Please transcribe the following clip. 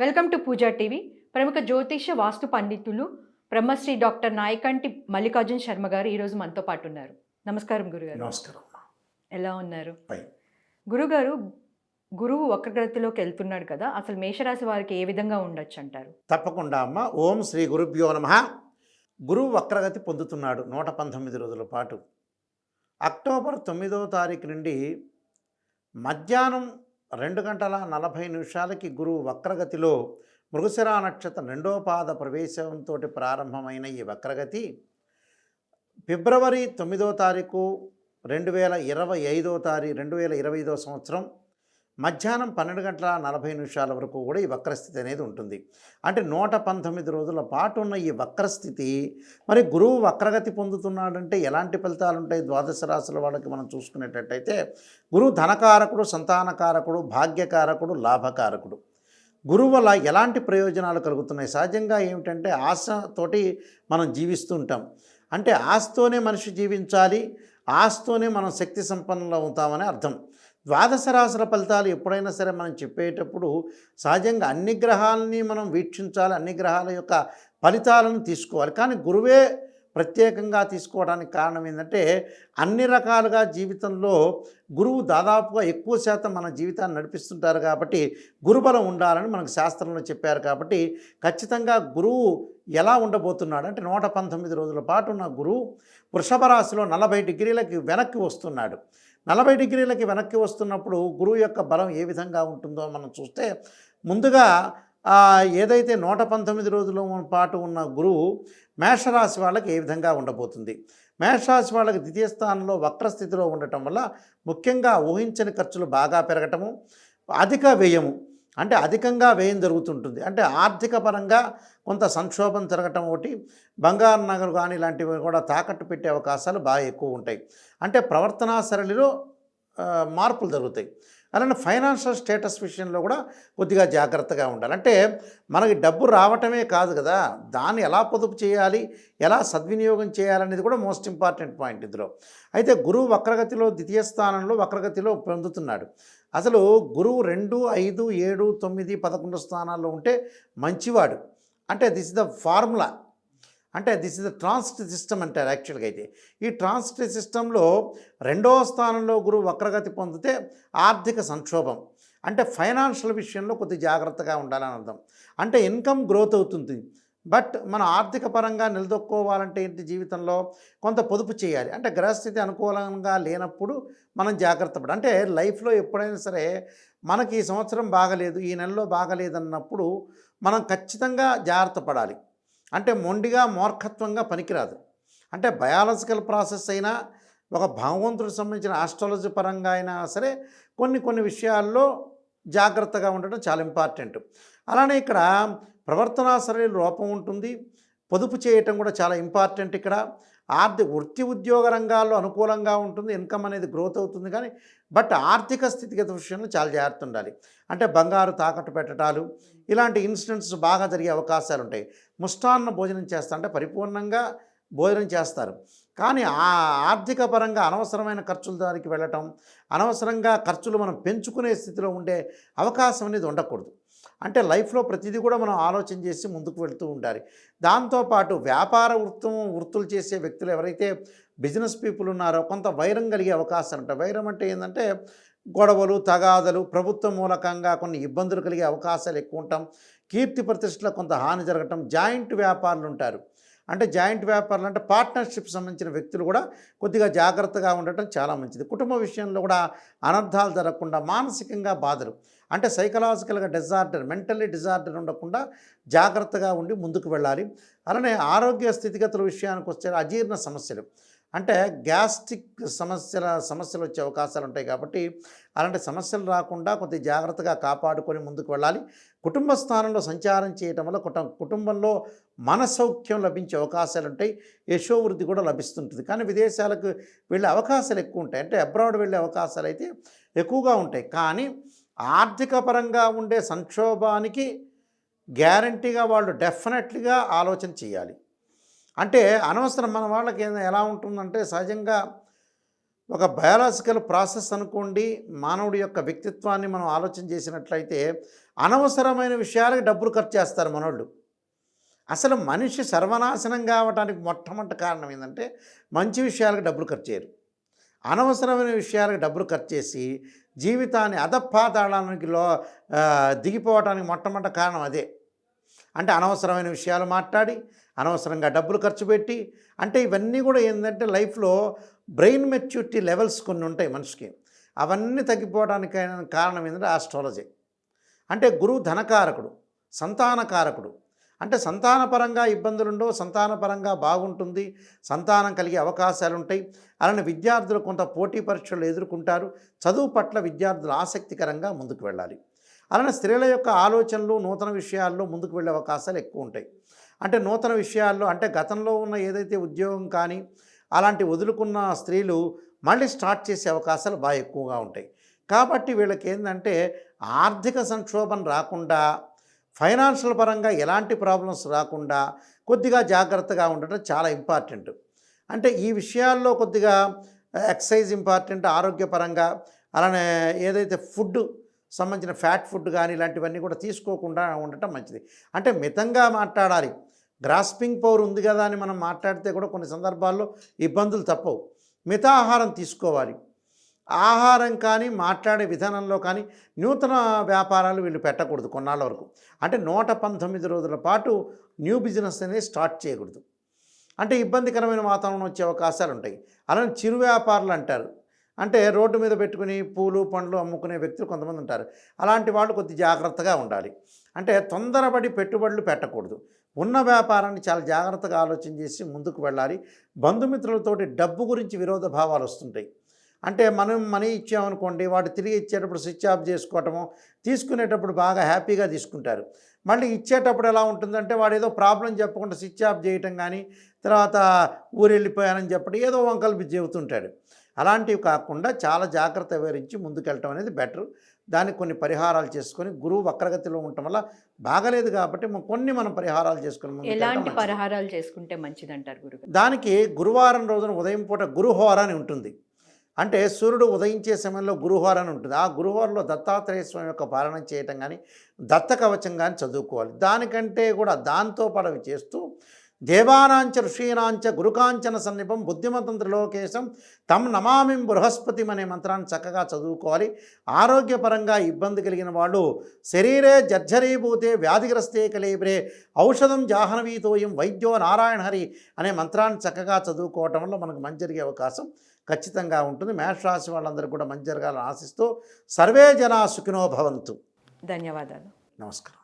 Welcome to Pooja TV. ప్రముఖ జ్యోతిష వాస్తు పండితులు బ్రహ్మశ్రీ డాక్టర్ నాయకంటి మల్లికార్జున్ శర్మ గారు ఈరోజు మనతో పాటు ఉన్నారు. నమస్కారం గురుగారు. నమస్కారం. ఎలా ఉన్నారు? గురుగారు గురువు వక్రగతిలోకి వెళ్తున్నాడు కదా అసలు మేషరాశి వారికి ఏ విధంగా ఉండొచ్చు అంటారు తప్పకుండా అమ్మ. ఓం శ్రీ గురుభ్యో నమ. గురువు వక్రగతి పొందుతున్నాడు నూట పంతొమ్మిది రోజుల పాటు. అక్టోబర్ తొమ్మిదవ తారీఖు నుండి మధ్యాహ్నం రెండు గంటల నలభై నిమిషాలకి గురువు వక్రగతిలో మృగశిరా నక్షత్రం రెండో పాద ప్రవేశంతో ప్రారంభమైన ఈ వక్రగతి ఫిబ్రవరి తొమ్మిదో తారీఖు రెండు వేల ఇరవై ఐదో తారీఖు రెండు వేల ఇరవై ఐదో సంవత్సరం మధ్యాహ్నం పన్నెండు గంటల నలభై నిమిషాల వరకు కూడా ఈ వక్రస్థితి అనేది ఉంటుంది. అంటే నూట పంతొమ్మిది రోజుల పాటు ఉన్న ఈ వక్రస్థితి మరి గురువు వక్రగతి పొందుతున్నాడంటే ఎలాంటి ఫలితాలు ఉంటాయి? ద్వాదశ రాశుల వాళ్ళకి మనం చూసుకునేటట్టయితే గురువు ధనకారకుడు సంతానకారకుడు భాగ్యకారకుడు లాభకారకుడు. గురువు వల్ల ఎలాంటి ప్రయోజనాలు కలుగుతున్నాయి? సహజంగా ఏమిటంటే ఆశతోటి మనం జీవిస్తూ ఉంటాం. అంటే ఆశతోనే మనిషి జీవించాలి ఆశతోనే మనం శక్తి సంపన్నులు అవుతామని అర్థం. ద్వాదశ రాశుల ఫలితాలు ఎప్పుడైనా సరే మనం చెప్పేటప్పుడు సహజంగా అన్ని గ్రహాలని మనం వీక్షించాలి అన్ని గ్రహాల యొక్క ఫలితాలను తీసుకోవాలి. కానీ గురువే ప్రత్యేకంగా తీసుకోవడానికి కారణం ఏంటంటే అన్ని రకాలుగా జీవితంలో గురువు దాదాపుగా ఎక్కువ శాతం మన జీవితాన్ని నడిపిస్తుంటారు కాబట్టి గురుబలం ఉండాలని మనకు శాస్త్రంలో చెప్పారు కాబట్టి ఖచ్చితంగా గురువు ఎలా ఉండబోతున్నాడు అంటే నూట పంతొమ్మిది రోజుల పాటు ఉన్న గురువు వృషభ రాశిలో నలభై డిగ్రీలకి వెనక్కి వస్తున్నాడు. నలభై డిగ్రీలకి వెనక్కి వస్తున్నప్పుడు గురువు యొక్క బలం ఏ విధంగా ఉంటుందో మనం చూస్తే ముందుగా ఏదైతే నూట పంతొమ్మిది రోజుల పాటు ఉన్న గురువు మేషరాశి వాళ్ళకి ఏ విధంగా ఉండబోతుంది? మేషరాశి వాళ్ళకి ద్వితీయ స్థానంలో వక్రస్థితిలో ఉండటం వల్ల ముఖ్యంగా ఊహించని ఖర్చులు బాగా పెరగటము అధిక వ్యయము అంటే అధికంగా వ్యయం జరుగుతుంటుంది. అంటే ఆర్థిక పరంగా కొంత సంక్షోభం జరగటం ఒకటి బంగారు నగలు కానీ ఇలాంటివి కూడా తాకట్టు పెట్టే అవకాశాలు బాగా ఎక్కువ ఉంటాయి. అంటే ప్రవర్తనా సరళిలో మార్పులు జరుగుతాయి. అలానే ఫైనాన్షియల్ స్టేటస్ విషయంలో కూడా కొద్దిగా జాగ్రత్తగా ఉండాలి. అంటే మనకి డబ్బు రావటమే కాదు కదా దాన్ని ఎలా పొదుపు చేయాలి ఎలా సద్వినియోగం చేయాలనేది కూడా మోస్ట్ ఇంపార్టెంట్ పాయింట్ ఇందులో. అయితే గురువు వక్రగతిలో ద్వితీయ స్థానంలో వక్రగతిలో పొందుతున్నాడు. అసలు గురువు రెండు ఐదు ఏడు తొమ్మిది పదకొండు స్థానాల్లో ఉంటే మంచివాడు. అంటే దిస్ ఇస్ ద ఫార్ములా అంటే this is the transit system అంటారు యాక్చువల్గా అయితే. ఈ ట్రాన్సిట్ సిస్టంలో రెండవ స్థానంలో గురువు వక్రగతి పొందితే ఆర్థిక సంక్షోభం. అంటే ఫైనాన్షియల్ విషయంలో కొద్ది జాగ్రత్తగా ఉండాలని అర్థం. అంటే ఇన్కమ్ గ్రోత్ అవుతుంది. బట్ మన ఆర్థిక పరంగా నిలదొక్కోవాలంటే ఏంటి జీవితంలో కొంత పొదుపు చేయాలి. అంటే గ్రహస్థితి అనుకూలంగా లేనప్పుడు మనం జాగ్రత్త పడాలి. అంటే లైఫ్లో ఎప్పుడైనా సరే మనకి ఈ సంవత్సరం బాగలేదు ఈ నెలలో బాగలేదన్నప్పుడు మనం ఖచ్చితంగా జాగ్రత్త పడాలి. అంటే మొండిగా మూర్ఖత్వంగా పనికిరాదు. అంటే బయాలజికల్ ప్రాసెస్ అయినా ఒక భగవంతుడికి సంబంధించిన ఆస్ట్రాలజీ పరంగా అయినా సరే కొన్ని కొన్ని విషయాల్లో జాగ్రత్తగా ఉండడం చాలా ఇంపార్టెంట్. అలానే ఇక్కడ ప్రవర్తనా సరళి లోపం ఉంటుంది. పొదుపు చేయటం కూడా చాలా ఇంపార్టెంట్ ఇక్కడ. ఆర్థిక వృత్తి ఉద్యోగ రంగాల్లో అనుకూలంగా ఉంటుంది. ఇన్కమ్ అనేది గ్రోత్ అవుతుంది కానీ బట్ ఆర్థిక స్థితిగత విషయంలో చాలా జాగ్రత్త ఉండాలి. అంటే బంగారు తాకట్టు పెట్టడాలు ఇలాంటి ఇన్సిడెంట్స్ బాగా జరిగే అవకాశాలు ఉంటాయి. ముష్టాన్న భోజనం చేస్తారంటే పరిపూర్ణంగా భోజనం చేస్తారు. కానీ ఆ ఆర్థిక పరంగా అనవసరమైన ఖర్చుల దానికి వెళ్ళటం అనవసరంగా ఖర్చులు మనం పెంచుకునే స్థితిలో ఉండే అవకాశం అనేది ఉండకూడదు. అంటే లైఫ్లో ప్రతిదీ కూడా మనం ఆలోచన చేసి ముందుకు వెళ్తూ ఉండాలి. దాంతోపాటు వ్యాపార వృత్తం వృత్తులు చేసే వ్యక్తులు ఎవరైతే బిజినెస్ పీపుల్ ఉన్నారో కొంత వైరం కలిగే అవకాశాలు ఉంటాయి వైరం అంటే ఏంటంటే గొడవలు తగాదలు ప్రభుత్వం మూలకంగా కొన్ని ఇబ్బందులు కలిగే అవకాశాలు ఎక్కువ ఉంటాం. కీర్తి ప్రతిష్టలకు కొంత హాని జరగటం జాయింట్ వ్యాపారులు ఉంటారు. అంటే జాయింట్ వ్యాపారులు అంటే పార్ట్నర్షిప్ సంబంధించిన వ్యక్తులు కూడా కొద్దిగా జాగ్రత్తగా ఉండటం చాలా మంచిది. కుటుంబ విషయంలో కూడా అనర్థాలు జరగకుండా మానసికంగా బాధలు. అంటే సైకలాజికల్గా డిజార్డర్ మెంటల్లీ డిజార్డర్ ఉండకుండా జాగ్రత్తగా ఉండి ముందుకు వెళ్ళాలి. అలానే ఆరోగ్య స్థితిగతుల విషయానికి వస్తే అజీర్ణ సమస్యలు. అంటే గ్యాస్ట్రిక్ సమస్యల సమస్యలు వచ్చే అవకాశాలు ఉంటాయి కాబట్టి అలాంటి సమస్యలు రాకుండా కొద్ది జాగ్రత్తగా కాపాడుకొని ముందుకు వెళ్ళాలి. కుటుంబ స్థానంలో సంచారం చేయటం వల్ల కుట కుటుంబంలో మనసౌఖ్యం లభించే అవకాశాలు ఉంటాయి. యశోవృద్ధి కూడా లభిస్తుంటుంది. కానీ విదేశాలకు వెళ్ళే అవకాశాలు ఎక్కువ ఉంటాయి. అంటే అబ్రాడ్ వెళ్ళే అవకాశాలు అయితే ఎక్కువగా ఉంటాయి. కానీ ఆర్థిక పరంగా ఉండే సంక్షోభానికి గ్యారంటీగా వాళ్ళు డెఫినెట్లీగా ఆలోచన చేయాలి. అంటే అనవసరం మన వాళ్ళకి ఎలా ఉంటుందంటే సహజంగా ఒక బయాలజికల్ ప్రాసెస్ అనుకోండి మానవుడి యొక్క వ్యక్తిత్వాన్ని మనం ఆలోచన చేసినట్లయితే అనవసరమైన విషయాలకు డబ్బులు ఖర్చు చేస్తారు మనోళ్ళు. అసలు మనిషి సర్వనాశనం కావడానికి మొట్టమొదటి కారణం ఏంటంటే మంచి విషయాలకు డబ్బులు ఖర్చు చేయరు. అనవసరమైన విషయాలకు డబ్బులు ఖర్చు చేసి జీవితాన్ని అధపాతాళానికి లో దిగిపోవడానికి మొట్టమొదటి కారణం అదే. అంటే అనవసరమైన విషయాలు మాట్లాడి అనవసరంగా డబ్బులు ఖర్చు పెట్టి అంటే ఇవన్నీ కూడా ఏంటంటే లైఫ్లో బ్రెయిన్ మెచ్యూరిటీ లెవెల్స్ కొన్ని ఉంటాయి మనిషికి. అవన్నీ తగ్గిపోవడానికి కారణం ఏంటంటే ఆస్ట్రాలజీ. అంటే గురువు ధనకారకుడు సంతానకారకుడు. అంటే సంతానపరంగా ఇబ్బందులు ఉండవు సంతానపరంగా బాగుంటుంది సంతానం కలిగే అవకాశాలు ఉంటాయి అలానే విద్యార్థులు కొంత పోటీ పరీక్షలు ఎదుర్కొంటారు. చదువు పట్ల విద్యార్థులు ఆసక్తికరంగా ముందుకు వెళ్ళాలి. అలానే స్త్రీల యొక్క ఆలోచనలు నూతన విషయాల్లో ముందుకు వెళ్ళే అవకాశాలు ఎక్కువ ఉంటాయి అంటే నూతన విషయాల్లో అంటే గతంలో ఉన్న ఏదైతే ఉద్యోగం కానీ అలాంటి వదులుకున్న స్త్రీలు మళ్ళీ స్టార్ట్ చేసే అవకాశాలు బాగా ఎక్కువగా ఉంటాయి. కాబట్టి వీళ్ళకి ఏంటంటే ఆర్థిక సంక్షోభం రాకుండా ఫైనాన్షియల్ పరంగా ఎలాంటి ప్రాబ్లమ్స్ రాకుండా కొద్దిగా జాగ్రత్తగా ఉండటం చాలా ఇంపార్టెంట్. అంటే ఈ విషయాల్లో కొద్దిగా ఎక్సైజ్ ఇంపార్టెంట్ ఆరోగ్యపరంగా అలానే ఏదైతే ఫుడ్ సంబంధించిన ఫ్యాట్ ఫుడ్ కానీ ఇలాంటివన్నీ కూడా తీసుకోకుండా ఉండటం మంచిది. అంటే మితంగా మాట్లాడాలి. గ్రాస్పింగ్ పవర్ ఉంది కదా అని మనం మాట్లాడితే కూడా కొన్ని సందర్భాల్లో ఇబ్బందులు తప్పవు. మితాహారం తీసుకోవాలి. ఆహారం కానీ మాట్లాడే విధానంలో కానీ నూతన వ్యాపారాలు వీళ్ళు పెట్టకూడదు కొన్నాళ్ళ వరకు. అంటే నూట పంతొమ్మిది రోజుల పాటు న్యూ బిజినెస్ అనేది స్టార్ట్ చేయకూడదు. అంటే ఇబ్బందికరమైన వాతావరణం వచ్చే అవకాశాలు ఉంటాయి. అలానే చిరు వ్యాపారులు అంటారు. అంటే రోడ్డు మీద పెట్టుకుని పూలు పండ్లు అమ్ముకునే వ్యక్తులు కొంతమంది ఉంటారు. అలాంటి వాళ్ళు కొద్ది జాగ్రత్తగా ఉండాలి. అంటే తొందరపడి పెట్టుబడులు పెట్టకూడదు. ఉన్న వ్యాపారాన్ని చాలా జాగ్రత్తగా ఆలోచన చేసి ముందుకు వెళ్ళాలి. బంధుమిత్రులతోటి డబ్బు గురించి విరోధ భావాలు వస్తుంటాయి. అంటే మనం మనీ ఇచ్చామనుకోండి వాడు తిరిగి ఇచ్చేటప్పుడు స్విచ్ ఆఫ్ చేసుకోవటము తీసుకునేటప్పుడు బాగా హ్యాపీగా తీసుకుంటారు. మళ్ళీ ఇచ్చేటప్పుడు ఎలా ఉంటుందంటే వాడు ఏదో ప్రాబ్లం చెప్పకుండా స్విచ్ ఆఫ్ చేయటం కానీ తర్వాత ఊరు వెళ్ళిపోయానని చెప్పడం ఏదో వంకలు చెబుతుంటాడు. అలాంటివి కాకుండా చాలా జాగ్రత్త వివరించి ముందుకెళ్ళటం అనేది బెటర్. దానికి కొన్ని పరిహారాలు చేసుకొని గురువు వక్రగతిలో ఉండటం వల్ల బాగలేదు కాబట్టి కొన్ని మనం పరిహారాలు చేసుకొని ఎలాంటి. పరిహారాలు చేసుకుంటే మంచిదంటారు గురుగారు? దానికి గురువారం రోజున ఉదయం పూట గురుహోర అని ఉంటుంది. అంటే సూర్యుడు ఉదయించే సమయంలో గురువారం అని ఉంటుంది. ఆ గురువారంలో దత్తాత్రేయ స్వామి యొక్క పాలన చేయటం కానీ దత్త కవచం కానీ చదువుకోవాలి. దానికంటే కూడా దాంతో పడవి చేస్తూ దేవానాంచ ఋషీనాంచ గురుకాంచన సన్నిపం బుద్ధిమంతం త్రిలోకేశం తమ్ నమామిం బృహస్పతిం అనే మంత్రాన్ని చక్కగా చదువుకోవాలి. ఆరోగ్యపరంగా ఇబ్బంది కలిగిన వాళ్ళు శరీరే జర్జరీభూతే వ్యాధిగ్రస్తే కలేబ్రే ఔషధం జాహ్నవీతోయం వైద్యో నారాయణ హరి అనే మంత్రాన్ని చక్కగా చదువుకోవటం వల్ల మనకు మంచి జరిగే అవకాశం ఖచ్చితంగా ఉంటుంది. మేషరాశి వాళ్ళందరూ కూడా మంచి జరగాలని ఆశిస్తూ సర్వే జనా సుఖినో భవంతు. ధన్యవాదాలు. నమస్కారం.